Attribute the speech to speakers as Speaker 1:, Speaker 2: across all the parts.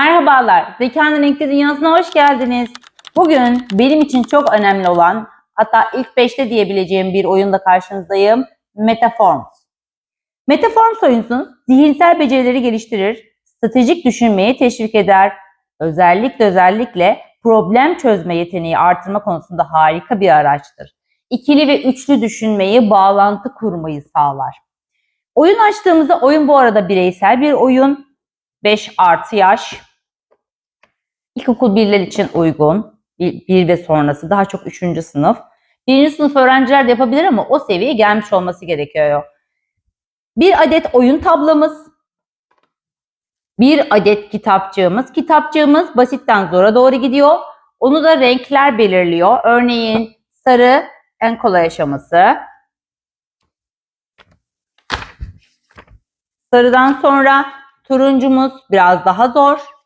Speaker 1: Merhabalar, Zekanın Renkli Dünyası'na hoş geldiniz. Bugün benim için çok önemli olan, hatta ilk 5'te diyebileceğim bir oyunda karşınızdayım. Metaforms. Metaforms oyunu zihinsel becerileri geliştirir, stratejik düşünmeyi teşvik eder, özellikle özellikle problem çözme yeteneği artırma konusunda harika bir araçtır. İkili ve üçlü düşünmeyi, bağlantı kurmayı sağlar. Oyun açtığımızda oyun bu arada bireysel bir oyun. 5 artı yaş. İlkokul birler için uygun. Bir, bir ve sonrası daha çok 3. sınıf. Birinci sınıf öğrenciler de yapabilir ama o seviyeye gelmiş olması gerekiyor. Bir adet oyun tablamız. Bir adet kitapçığımız. Kitapçığımız basitten zora doğru gidiyor. Onu da renkler belirliyor. Örneğin sarı en kolay aşaması. Sarıdan sonra turuncumuz biraz daha zor.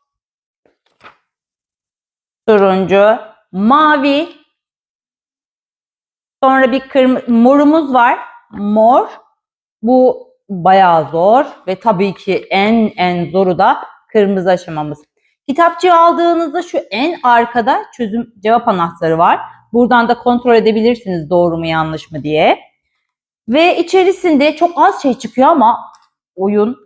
Speaker 1: Turuncu, mavi. Sonra bir kırmızı, morumuz var. Mor. Bu bayağı zor ve tabii ki en en zoru da kırmızı aşamamız. Kitapçığı aldığınızda şu en arkada çözüm cevap anahtarı var. Buradan da kontrol edebilirsiniz doğru mu yanlış mı diye. Ve içerisinde çok az şey çıkıyor ama oyun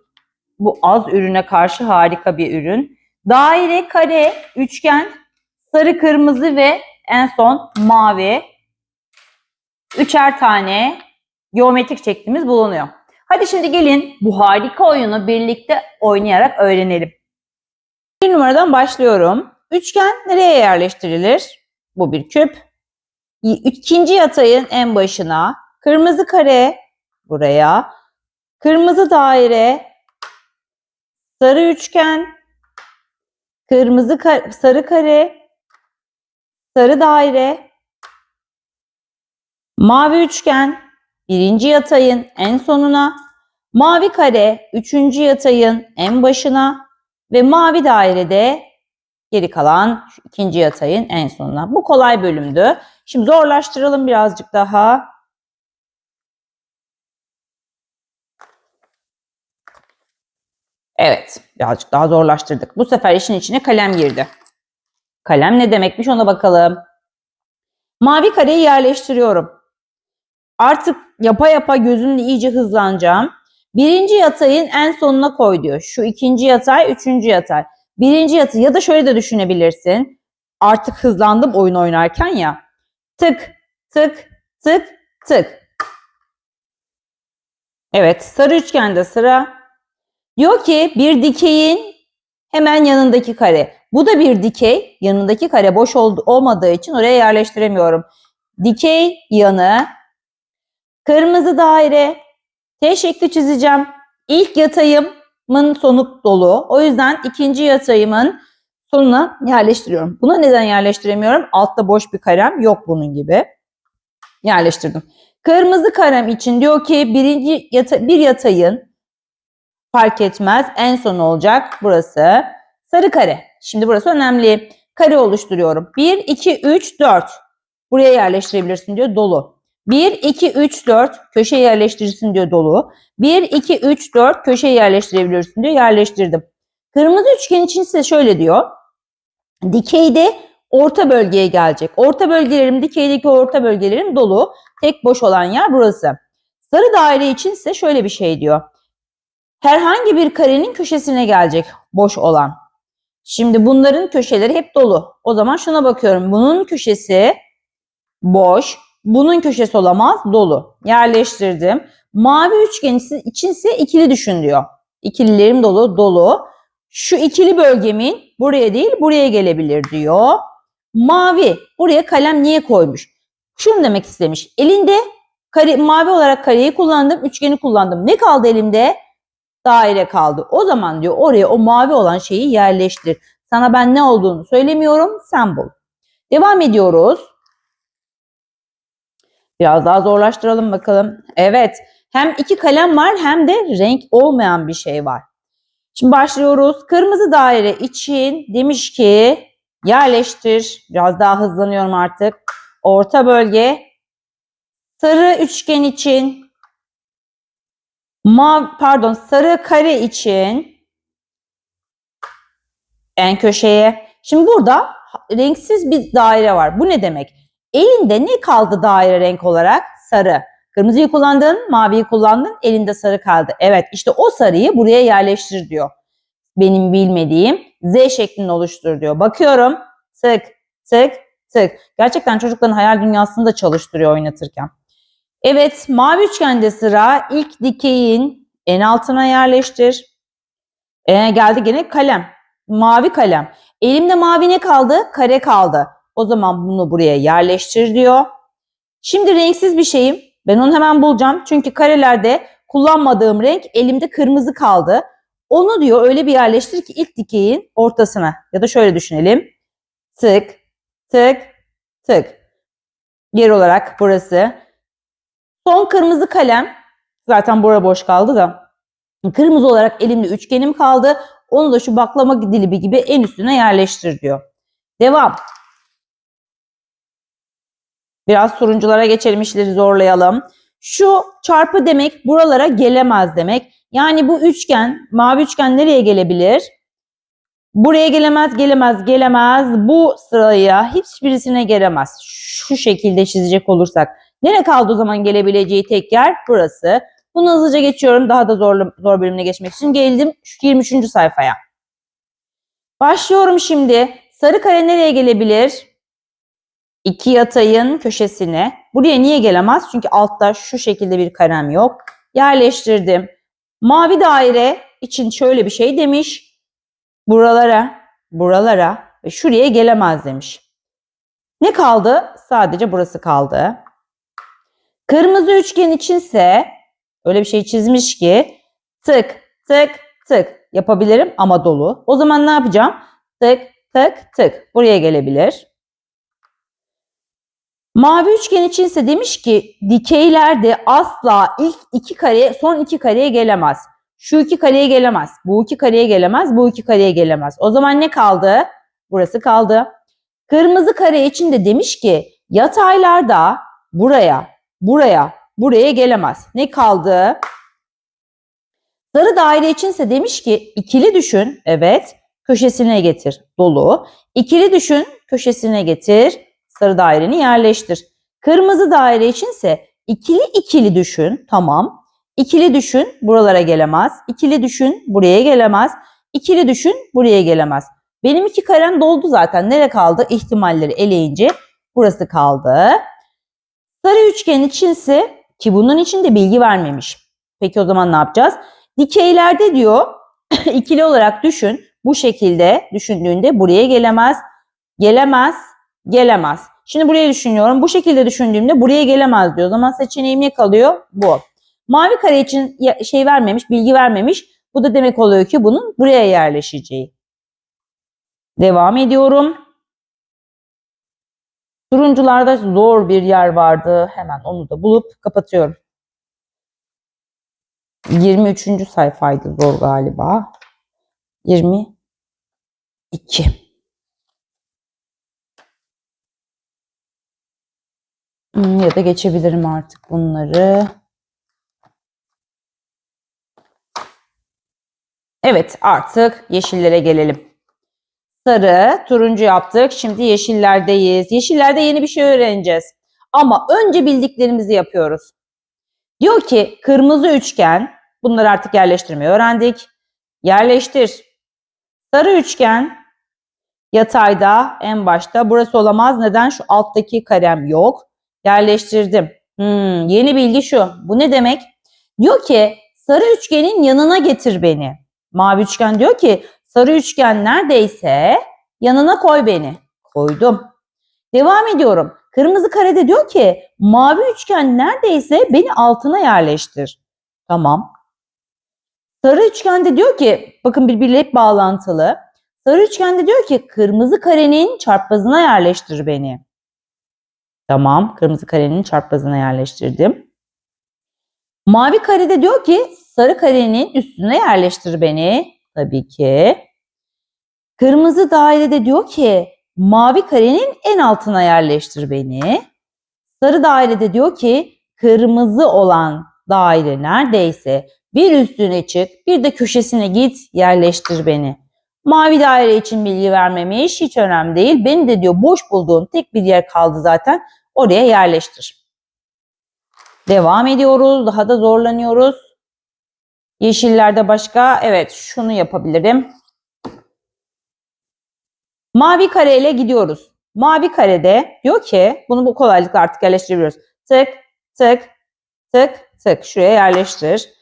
Speaker 1: bu az ürüne karşı harika bir ürün. Daire, kare, üçgen, sarı, kırmızı ve en son mavi. Üçer tane geometrik şeklimiz bulunuyor. Hadi şimdi gelin bu harika oyunu birlikte oynayarak öğrenelim. Bir numaradan başlıyorum. Üçgen nereye yerleştirilir? Bu bir küp. İkinci yatayın en başına. Kırmızı kare buraya. Kırmızı daire. Sarı üçgen. Kırmızı kare, sarı kare. Sarı daire. Mavi üçgen. Birinci yatayın en sonuna. Mavi kare üçüncü yatayın en başına. Ve mavi dairede geri kalan ikinci yatayın en sonuna. Bu kolay bölümdü. Şimdi zorlaştıralım birazcık daha. Evet, birazcık daha zorlaştırdık. Bu sefer işin içine kalem girdi. Kalem ne demekmiş ona bakalım. Mavi kareyi yerleştiriyorum. Artık yapa yapa gözümle iyice hızlanacağım. Birinci yatayın en sonuna koy diyor. Şu ikinci yatay, üçüncü yatay. Birinci yatay ya da şöyle de düşünebilirsin. Artık hızlandım oyun oynarken ya. Tık, tık, tık, tık. Evet, sarı üçgende sıra. Diyor ki bir dikeyin hemen yanındaki kare. Bu da bir dikey. Yanındaki kare boş ol olmadığı için oraya yerleştiremiyorum. Dikey yanı. Kırmızı daire. T şekli çizeceğim. İlk yatayımın sonu dolu. O yüzden ikinci yatayımın sonuna yerleştiriyorum. Buna neden yerleştiremiyorum? Altta boş bir karem yok bunun gibi. Yerleştirdim. Kırmızı karem için diyor ki birinci yata bir yatayın fark etmez en son olacak burası. Sarı kare. Şimdi burası önemli. Kare oluşturuyorum. 1, 2, 3, 4. Buraya yerleştirebilirsin diyor dolu. 1, 2, 3, 4 köşe yerleştirirsin diyor dolu. 1, 2, 3, 4 köşe yerleştirebilirsin diyor yerleştirdim. Kırmızı üçgen için ise şöyle diyor. Dikeyde orta bölgeye gelecek. Orta bölgelerim, dikeydeki orta bölgelerim dolu. Tek boş olan yer burası. Sarı daire için ise şöyle bir şey diyor. Herhangi bir karenin köşesine gelecek boş olan. Şimdi bunların köşeleri hep dolu. O zaman şuna bakıyorum. Bunun köşesi boş. Bunun köşesi olamaz dolu. Yerleştirdim. Mavi üçgen içinse ikili düşün diyor. İkililerim dolu dolu. Şu ikili bölgemin buraya değil buraya gelebilir diyor. Mavi buraya kalem niye koymuş? Şunu demek istemiş. Elinde kare, mavi olarak kareyi kullandım, üçgeni kullandım. Ne kaldı elimde? Daire kaldı. O zaman diyor oraya o mavi olan şeyi yerleştir. Sana ben ne olduğunu söylemiyorum, sen bul. Devam ediyoruz. Biraz daha zorlaştıralım bakalım. Evet, hem iki kalem var hem de renk olmayan bir şey var. Şimdi başlıyoruz. Kırmızı daire için demiş ki yerleştir. Biraz daha hızlanıyorum artık. Orta bölge. Sarı üçgen için mavi pardon sarı kare için En köşeye. Şimdi burada renksiz bir daire var. Bu ne demek? Elinde ne kaldı daire renk olarak? Sarı. Kırmızıyı kullandın, maviyi kullandın, elinde sarı kaldı. Evet işte o sarıyı buraya yerleştir diyor. Benim bilmediğim Z şeklinde oluştur diyor. Bakıyorum tık tık tık. Gerçekten çocukların hayal dünyasını da çalıştırıyor oynatırken. Evet mavi üçgende sıra ilk dikeyin en altına yerleştir. Ee, geldi gene kalem. Mavi kalem. Elimde mavi ne kaldı? Kare kaldı. O zaman bunu buraya yerleştir diyor. Şimdi renksiz bir şeyim. Ben onu hemen bulacağım. Çünkü karelerde kullanmadığım renk elimde kırmızı kaldı. Onu diyor öyle bir yerleştir ki ilk dikeyin ortasına. Ya da şöyle düşünelim. Tık, tık, tık. Yer olarak burası. Son kırmızı kalem. Zaten bura boş kaldı da. Kırmızı olarak elimde üçgenim kaldı. Onu da şu baklama dilimi gibi en üstüne yerleştir diyor. Devam. Biraz turunculara geçelim işleri zorlayalım. Şu çarpı demek buralara gelemez demek. Yani bu üçgen, mavi üçgen nereye gelebilir? Buraya gelemez, gelemez, gelemez. Bu sıraya hiçbirisine gelemez. Şu şekilde çizecek olursak. Nereye kaldı o zaman gelebileceği tek yer? Burası. Bunu hızlıca geçiyorum daha da zor, zor bölümüne geçmek için. Geldim şu 23. sayfaya. Başlıyorum şimdi. Sarı kare nereye gelebilir? İki yatayın köşesine. Buraya niye gelemez? Çünkü altta şu şekilde bir karem yok. Yerleştirdim. Mavi daire için şöyle bir şey demiş. Buralara, buralara ve şuraya gelemez demiş. Ne kaldı? Sadece burası kaldı. Kırmızı üçgen içinse öyle bir şey çizmiş ki tık tık tık yapabilirim ama dolu. O zaman ne yapacağım? Tık tık tık buraya gelebilir. Mavi üçgen içinse demiş ki dikeylerde asla ilk iki kare son iki kareye gelemez. Şu iki kareye gelemez. Bu iki kareye gelemez. Bu iki kareye gelemez. O zaman ne kaldı? Burası kaldı. Kırmızı kare için de demiş ki yataylarda buraya, buraya, buraya gelemez. Ne kaldı? Sarı daire içinse demiş ki ikili düşün. Evet. Köşesine getir. Dolu. İkili düşün. Köşesine getir. Sarı daireni yerleştir. Kırmızı daire içinse ikili ikili düşün. Tamam. İkili düşün. Buralara gelemez. İkili düşün. Buraya gelemez. İkili düşün. Buraya gelemez. Benim iki karem doldu zaten. Nere kaldı? İhtimalleri eleyince burası kaldı. Sarı üçgen içinse ki bunun için de bilgi vermemiş. Peki o zaman ne yapacağız? Dikeylerde diyor ikili olarak düşün. Bu şekilde düşündüğünde buraya gelemez. Gelemez, gelemez. Şimdi buraya düşünüyorum. Bu şekilde düşündüğümde buraya gelemez diyor. O zaman seçeneğim ne kalıyor? Bu. Mavi kare için şey vermemiş, bilgi vermemiş. Bu da demek oluyor ki bunun buraya yerleşeceği. Devam ediyorum. Turuncularda zor bir yer vardı. Hemen onu da bulup kapatıyorum. 23. sayfaydı zor galiba. 22. Hmm, Ya da geçebilirim artık bunları. Evet artık yeşillere gelelim. Sarı, turuncu yaptık. Şimdi yeşillerdeyiz. Yeşillerde yeni bir şey öğreneceğiz. Ama önce bildiklerimizi yapıyoruz. Diyor ki kırmızı üçgen, bunları artık yerleştirmeyi öğrendik. Yerleştir. Sarı üçgen, yatayda en başta. Burası olamaz. Neden? Şu alttaki karem yok. Yerleştirdim. Hmm, yeni bilgi şu. Bu ne demek? Diyor ki sarı üçgenin yanına getir beni. Mavi üçgen diyor ki sarı üçgen neredeyse yanına koy beni. Koydum. Devam ediyorum. Kırmızı karede diyor ki mavi üçgen neredeyse beni altına yerleştir. Tamam. Sarı üçgende diyor ki bakın birbiriyle hep bağlantılı. Sarı üçgende diyor ki kırmızı karenin çarpazına yerleştir beni. Tamam. Kırmızı karenin çarpazına yerleştirdim. Mavi karede diyor ki sarı karenin üstüne yerleştir beni. Tabii ki. Kırmızı dairede diyor ki mavi karenin en altına yerleştir beni. Sarı dairede diyor ki kırmızı olan daire neredeyse bir üstüne çık bir de köşesine git yerleştir beni. Mavi daire için bilgi vermemiş. Hiç önemli değil. Benim de diyor boş bulduğum tek bir yer kaldı zaten. Oraya yerleştir. Devam ediyoruz. Daha da zorlanıyoruz. Yeşillerde başka. Evet şunu yapabilirim. Mavi kareyle gidiyoruz. Mavi karede diyor ki bunu bu kolaylıkla artık yerleştirebiliyoruz. Tık tık tık tık şuraya yerleştir.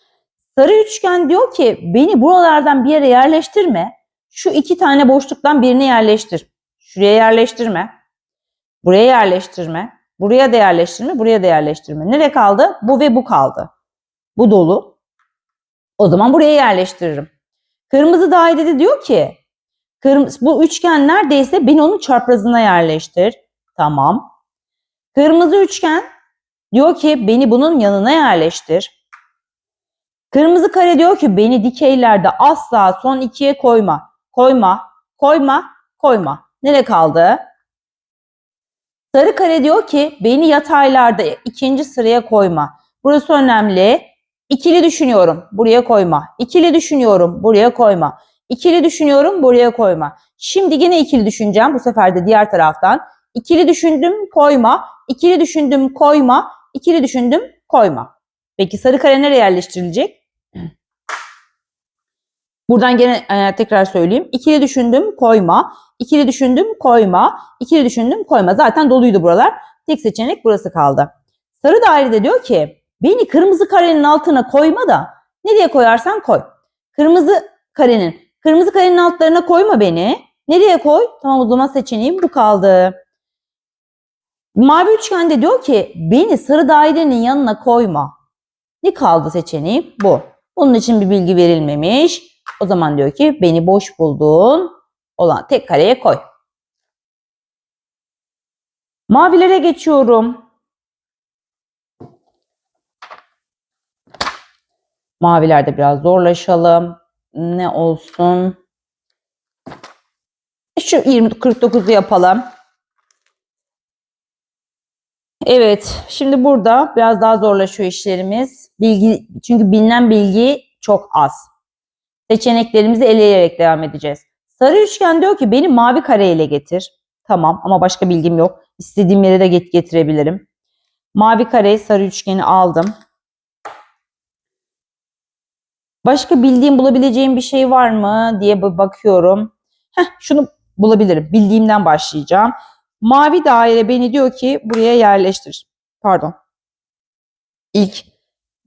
Speaker 1: Sarı üçgen diyor ki beni buralardan bir yere yerleştirme. Şu iki tane boşluktan birini yerleştir. Şuraya yerleştirme. Buraya yerleştirme. Buraya da yerleştirme. Buraya da yerleştirme. Nereye kaldı? Bu ve bu kaldı. Bu dolu. O zaman buraya yerleştiririm. Kırmızı dairede diyor ki kırmızı, bu üçgen neredeyse beni onun çaprazına yerleştir. Tamam. Kırmızı üçgen diyor ki beni bunun yanına yerleştir. Kırmızı kare diyor ki beni dikeylerde asla son ikiye koyma. Koyma, koyma, koyma. Nereye kaldı? Sarı kare diyor ki beni yataylarda ikinci sıraya koyma. Burası önemli. İkili düşünüyorum, buraya koyma. İkili düşünüyorum, buraya koyma. İkili düşünüyorum, buraya koyma. Şimdi yine ikili düşüneceğim bu sefer de diğer taraftan. İkili düşündüm, koyma. İkili düşündüm, koyma. İkili düşündüm, koyma. Peki sarı kare nereye yerleştirilecek? Buradan gene e, tekrar söyleyeyim. İkili düşündüm, koyma. İkili düşündüm, koyma. İkili düşündüm, koyma. Zaten doluydu buralar. Tek seçenek burası kaldı. Sarı dairede diyor ki beni kırmızı karenin altına koyma da nereye koyarsan koy. Kırmızı karenin, kırmızı karenin altlarına koyma beni. Nereye koy? Tamam o zaman seçeneğim bu kaldı. Mavi üçgende diyor ki beni sarı dairenin yanına koyma. Ne kaldı seçeneği? Bu. Bunun için bir bilgi verilmemiş. O zaman diyor ki beni boş bulduğun olan tek kareye koy. Mavilere geçiyorum. Mavilerde biraz zorlaşalım. Ne olsun? Şu 20 49'u yapalım. Evet, şimdi burada biraz daha zorlaşıyor işlerimiz. Bilgi çünkü bilinen bilgi çok az. Seçeneklerimizi eleyerek devam edeceğiz. Sarı üçgen diyor ki beni mavi kareyle getir. Tamam ama başka bilgim yok. İstediğim yere de get getirebilirim. Mavi kareyi sarı üçgeni aldım. Başka bildiğim bulabileceğim bir şey var mı diye bakıyorum. Heh, şunu bulabilirim. Bildiğimden başlayacağım. Mavi daire beni diyor ki buraya yerleştir. Pardon. İlk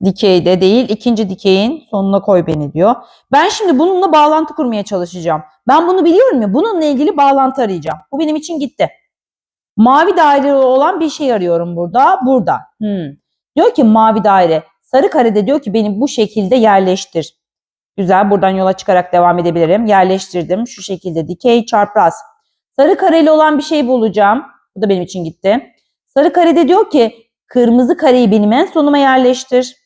Speaker 1: dikeyde değil, ikinci dikeyin sonuna koy beni diyor. Ben şimdi bununla bağlantı kurmaya çalışacağım. Ben bunu biliyorum ya, bununla ilgili bağlantı arayacağım. Bu benim için gitti. Mavi daireli olan bir şey arıyorum burada. Burada. Hmm. Diyor ki mavi daire. Sarı karede diyor ki beni bu şekilde yerleştir. Güzel. Buradan yola çıkarak devam edebilirim. Yerleştirdim. Şu şekilde dikey çarpraz. Sarı kareli olan bir şey bulacağım. Bu da benim için gitti. Sarı karede diyor ki kırmızı kareyi benim en sonuma yerleştir.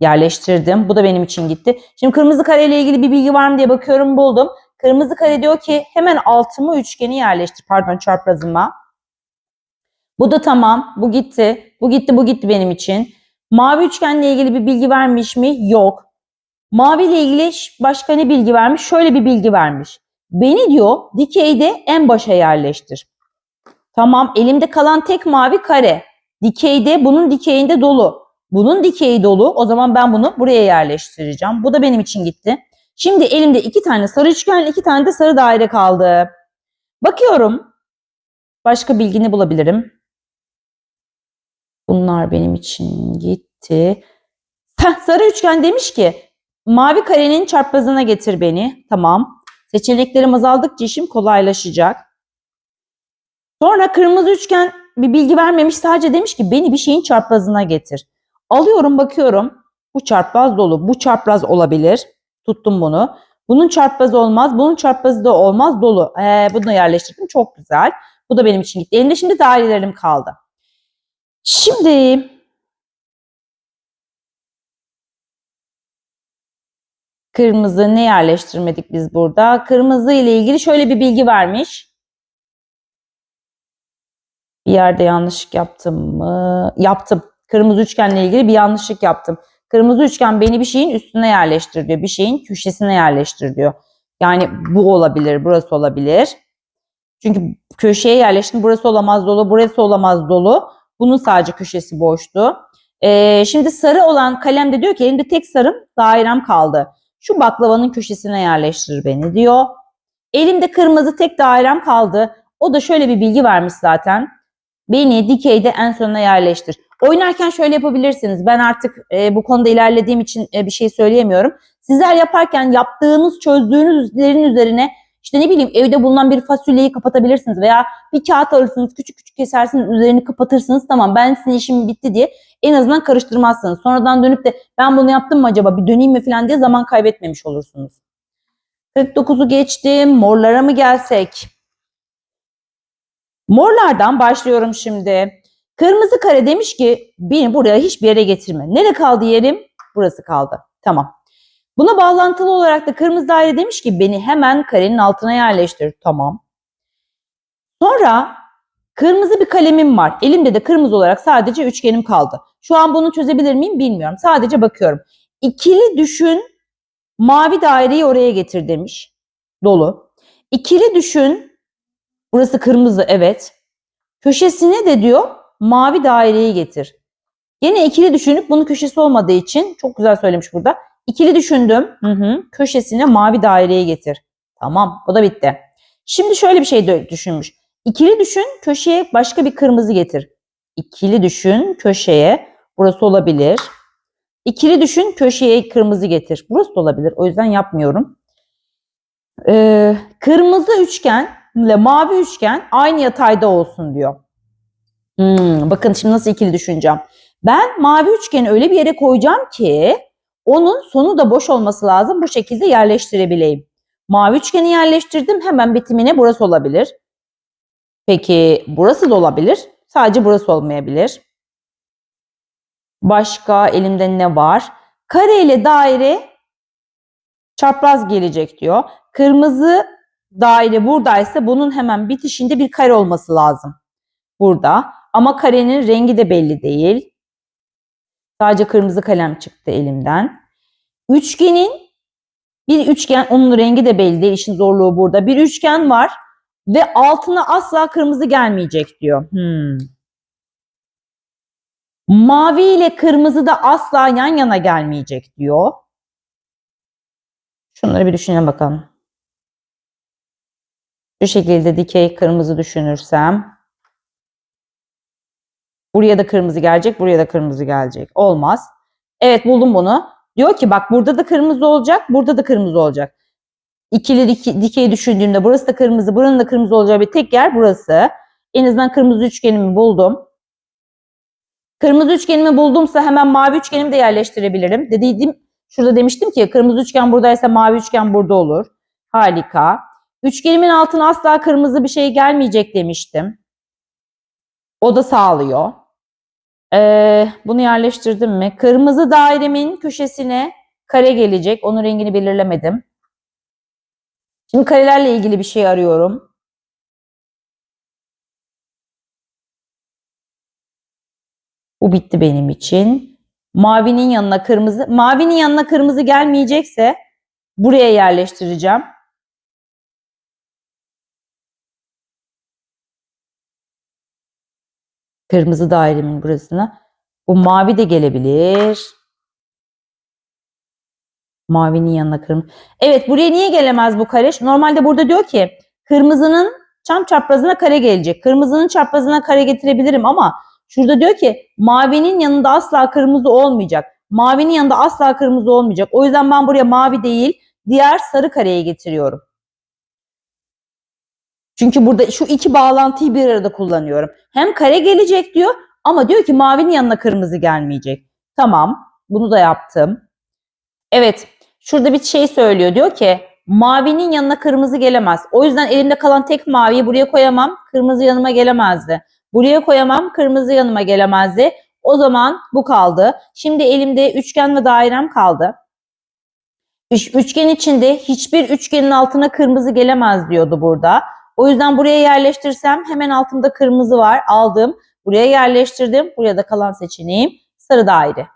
Speaker 1: Yerleştirdim. Bu da benim için gitti. Şimdi kırmızı kare ile ilgili bir bilgi var mı diye bakıyorum buldum. Kırmızı kare diyor ki hemen altıma üçgeni yerleştir. Pardon çarprazıma. Bu da tamam. Bu gitti. Bu gitti bu gitti benim için. Mavi üçgenle ilgili bir bilgi vermiş mi? Yok. Mavi ile ilgili başka ne bilgi vermiş? Şöyle bir bilgi vermiş. Beni diyor dikeyde en başa yerleştir. Tamam elimde kalan tek mavi kare. Dikeyde bunun dikeyinde dolu. Bunun dikeyi dolu. O zaman ben bunu buraya yerleştireceğim. Bu da benim için gitti. Şimdi elimde iki tane sarı üçgen, iki tane de sarı daire kaldı. Bakıyorum. Başka bilgini bulabilirim. Bunlar benim için gitti. Sarı üçgen demiş ki mavi karenin çarpazına getir beni. Tamam. Seçeneklerim azaldıkça işim kolaylaşacak. Sonra kırmızı üçgen bir bilgi vermemiş sadece demiş ki beni bir şeyin çarpazına getir. Alıyorum bakıyorum bu çarpaz dolu bu çarpaz olabilir. Tuttum bunu. Bunun çarpazı olmaz bunun çarpazı da olmaz dolu. Ee, bunu yerleştirdim çok güzel. Bu da benim için gitti. Elimde şimdi dairelerim kaldı. Şimdi Kırmızı ne yerleştirmedik biz burada? Kırmızı ile ilgili şöyle bir bilgi vermiş. Bir yerde yanlışlık yaptım mı? Yaptım. Kırmızı üçgenle ilgili bir yanlışlık yaptım. Kırmızı üçgen beni bir şeyin üstüne yerleştir diyor. Bir şeyin köşesine yerleştir diyor. Yani bu olabilir, burası olabilir. Çünkü köşeye yerleştim. Burası olamaz dolu, burası olamaz dolu. Bunun sadece köşesi boştu. Ee, şimdi sarı olan kalem de diyor ki elimde tek sarım dairem kaldı. Şu baklavanın köşesine yerleştir beni diyor. Elimde kırmızı tek dairem kaldı. O da şöyle bir bilgi vermiş zaten. Beni dikeyde en sonuna yerleştir. Oynarken şöyle yapabilirsiniz. Ben artık e, bu konuda ilerlediğim için e, bir şey söyleyemiyorum. Sizler yaparken yaptığınız, çözdüğünüzlerin üzerine işte ne bileyim evde bulunan bir fasulyeyi kapatabilirsiniz veya bir kağıt alırsınız, küçük küçük kesersiniz, üzerini kapatırsınız. Tamam ben sizin işim bitti diye en azından karıştırmazsınız. Sonradan dönüp de ben bunu yaptım mı acaba bir döneyim mi falan diye zaman kaybetmemiş olursunuz. 49'u geçtim. Morlara mı gelsek? Morlardan başlıyorum şimdi. Kırmızı kare demiş ki beni buraya hiçbir yere getirme. Nere kaldı yerim? Burası kaldı. Tamam. Buna bağlantılı olarak da kırmızı daire demiş ki beni hemen karenin altına yerleştir. Tamam. Sonra kırmızı bir kalemim var. Elimde de kırmızı olarak sadece üçgenim kaldı. Şu an bunu çözebilir miyim bilmiyorum. Sadece bakıyorum. İkili düşün mavi daireyi oraya getir demiş. Dolu. İkili düşün. Burası kırmızı evet. Köşesine de diyor mavi daireyi getir. Yine ikili düşünüp bunun köşesi olmadığı için çok güzel söylemiş burada. İkili düşündüm. Hı hı. Köşesine mavi daireyi getir. Tamam o da bitti. Şimdi şöyle bir şey düşünmüş. İkili düşün köşeye başka bir kırmızı getir. İkili düşün köşeye burası olabilir. İkili düşün köşeye kırmızı getir. Burası da olabilir. O yüzden yapmıyorum. Ee, kırmızı üçgen ile mavi üçgen aynı yatayda olsun diyor. Hmm, bakın şimdi nasıl ikili düşüneceğim. Ben mavi üçgeni öyle bir yere koyacağım ki onun sonu da boş olması lazım. Bu şekilde yerleştirebileyim. Mavi üçgeni yerleştirdim. Hemen bitimine burası olabilir. Peki burası da olabilir. Sadece burası olmayabilir. Başka elimde ne var? Kare ile daire çapraz gelecek diyor. Kırmızı daire buradaysa bunun hemen bitişinde bir kare olması lazım. Burada. Ama karenin rengi de belli değil. Sadece kırmızı kalem çıktı elimden. Üçgenin bir üçgen onun rengi de belli değil. İşin zorluğu burada. Bir üçgen var ve altına asla kırmızı gelmeyecek diyor. Hmm. Mavi ile kırmızı da asla yan yana gelmeyecek diyor. Şunları bir düşünelim bakalım. Bu şekilde dikey kırmızı düşünürsem buraya da kırmızı gelecek, buraya da kırmızı gelecek. Olmaz. Evet buldum bunu. Diyor ki bak burada da kırmızı olacak, burada da kırmızı olacak. İkili dike, dikey düşündüğümde burası da kırmızı, buranın da kırmızı olacağı bir tek yer burası. En azından kırmızı üçgenimi buldum. Kırmızı üçgenimi buldumsa hemen mavi üçgenimi de yerleştirebilirim. Dediğim, şurada demiştim ki kırmızı üçgen buradaysa mavi üçgen burada olur. Harika. Üçgenimin altına asla kırmızı bir şey gelmeyecek demiştim. O da sağlıyor. Ee, bunu yerleştirdim mi? Kırmızı dairemin köşesine kare gelecek. Onun rengini belirlemedim. Şimdi karelerle ilgili bir şey arıyorum. Bu bitti benim için. Mavinin yanına kırmızı. Mavinin yanına kırmızı gelmeyecekse buraya yerleştireceğim. Kırmızı dairemin burasına. Bu mavi de gelebilir. Mavinin yanına kırmızı. Evet buraya niye gelemez bu kare? Normalde burada diyor ki kırmızının çam çaprazına kare gelecek. Kırmızının çaprazına kare getirebilirim ama şurada diyor ki mavinin yanında asla kırmızı olmayacak. Mavinin yanında asla kırmızı olmayacak. O yüzden ben buraya mavi değil diğer sarı kareye getiriyorum. Çünkü burada şu iki bağlantıyı bir arada kullanıyorum. Hem kare gelecek diyor ama diyor ki mavinin yanına kırmızı gelmeyecek. Tamam bunu da yaptım. Evet şurada bir şey söylüyor. Diyor ki mavinin yanına kırmızı gelemez. O yüzden elimde kalan tek maviyi buraya koyamam. Kırmızı yanıma gelemezdi. Buraya koyamam. Kırmızı yanıma gelemezdi. O zaman bu kaldı. Şimdi elimde üçgen ve dairem kaldı. Üç, üçgen içinde hiçbir üçgenin altına kırmızı gelemez diyordu burada. O yüzden buraya yerleştirsem hemen altımda kırmızı var. Aldım. Buraya yerleştirdim. Buraya da kalan seçeneğim sarı daire.